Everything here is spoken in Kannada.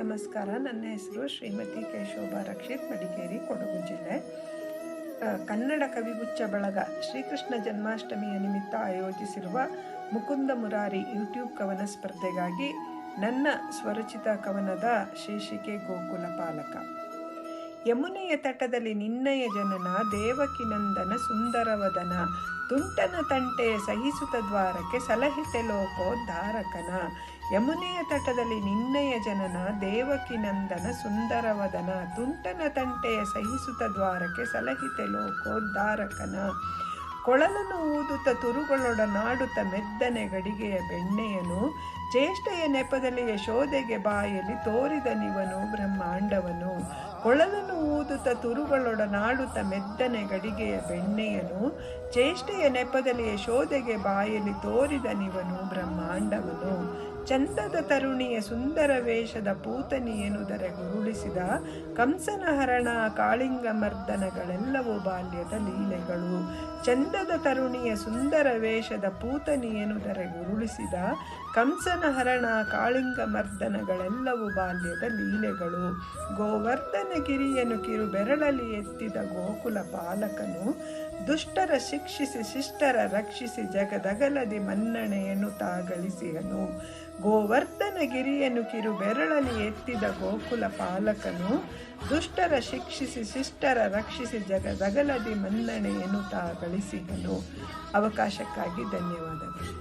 ನಮಸ್ಕಾರ. ನನ್ನ ಹೆಸರು ಶ್ರೀಮತಿ ಕೇಶೋಭಾ ರಕ್ಷಿತ್ ಮಡಿಕೇರಿ, ಕೊಡಗು ಜಿಲ್ಲೆ. ಕನ್ನಡ ಕವಿಗುಚ್ಛ ಬಳಗ ಶ್ರೀಕೃಷ್ಣ ಜನ್ಮಾಷ್ಟಮಿಯ ನಿಮಿತ್ತ ಆಯೋಜಿಸಿರುವ ಮುಕುಂದ ಮುರಾರಿ ಯೂಟ್ಯೂಬ್ ಕವನ ಸ್ಪರ್ಧೆಗಾಗಿ ನನ್ನ ಸ್ವರಚಿತ ಕವನದ ಶೀರ್ಷಿಕೆ ಗೋಕುಲ ಪಾಲಕ. ಯಮುನೆಯ ತಟದಲ್ಲಿ ನಿನ್ನಯ ಜನನ, ದೇವಕಿನಂದನ ಸುಂದರವದನ, ತುಂಟನ ತಂಟೆ ಸಹಿಸುತ್ತ ದ್ವಾರಕ್ಕೆ ಸಲಹಿತೆ ಲೋಕೋದ್ಧಾರಕನ. ಯಮುನೆಯ ತಟದಲ್ಲಿ ನಿನ್ನಯ ಜನನ, ದೇವಕಿನಂದನ ಸುಂದರವದನ, ತುಂಟನ ತಂಟೆಯ ಸಹಿಸುತ್ತ ದ್ವಾರಕ್ಕೆ ಸಲಹಿತೆ ಲೋಕೋದ್ಧಾರಕನ. ಕೊಳಲನ್ನು ಊದುತ್ತ ತುರುಗಳೊಡನಾಡುತ್ತ ಮೆದ್ದನೆ ಗಡಿಗೆಯ ಬೆಣ್ಣೆಯನು, ಜ್ಯೇಷ್ಠೆಯ ನೆಪದಲ್ಲಿ ಯಶೋದೆಗೆ ಬಾಯಲ್ಲಿ ತೋರಿದ ನಿವನು ಬ್ರಹ್ಮಾಂಡವನು. ಕೊಳಲನ್ನು ಊದುತ್ತ ತುರುಗಳೊಡನಾಡುತ್ತ ಮೆದ್ದನೆ ಗಡಿಗೆಯ ಬೆಣ್ಣೆಯನು, ಚೇಷ್ಟೆಯ ನೆಪದಲ್ಲಿ ಶೋಧೆಗೆ ಬಾಯಲ್ಲಿ ತೋರಿದ ನಿವನು ಬ್ರಹ್ಮಾಂಡವನು. ಚಂದದ ತರುಣಿಯ ಸುಂದರ ವೇಷದ ಪೂತನಿಯನುದರೆ ಗುರುಳಿಸಿದ ಕಂಸನ ಹರಣ ಕಾಳಿಂಗ ಮರ್ದನಗಳೆಲ್ಲವೂ ಬಾಲ್ಯದ ಲೀಲೆಗಳು. ಚಂದದ ತರುಣಿಯ ಸುಂದರ ವೇಷದ ಪೂತನಿಯನುದರೆ ಗುರುಳಿಸಿದ ಕಂಸನ ಹರಣ ಕಾಳಿಂಗ ಮರ್ದನಗಳೆಲ್ಲವೂ ಬಾಲ್ಯದ ಲೀಲೆಗಳು. ಗೋವರ್ಧನ ಗಿರಿಯನು ಕಿರು ಬೆರಳಲಿ ಎತ್ತಿದ ಗೋಕುಲ ಪಾಲಕನು ದುಷ್ಟರ ಶಿಕ್ಷಿಸಿ ಶಿಷ್ಟರ ರಕ್ಷಿಸಿ ಜಗದಗಲದಿ ಮನ್ನಣೆಯನ್ನು ತಾಗಳಿಸಿಯನು ಗೋವರ್ಧನ ಗಿರಿಯನ್ನು ಕಿರು ಬೆರಳಲಿ ಎತ್ತಿದ ಗೋಕುಲ ಪಾಲಕನು ದುಷ್ಟರ ಶಿಕ್ಷಿಸಿ ಶಿಷ್ಟರ ರಕ್ಷಿಸಿ ಜಗದಗಲದಿ ಮನ್ನಣೆಯನ್ನು ತಾಗಳಿಸಿದನು. ಅವಕಾಶಕ್ಕಾಗಿ ಧನ್ಯವಾದಗಳು.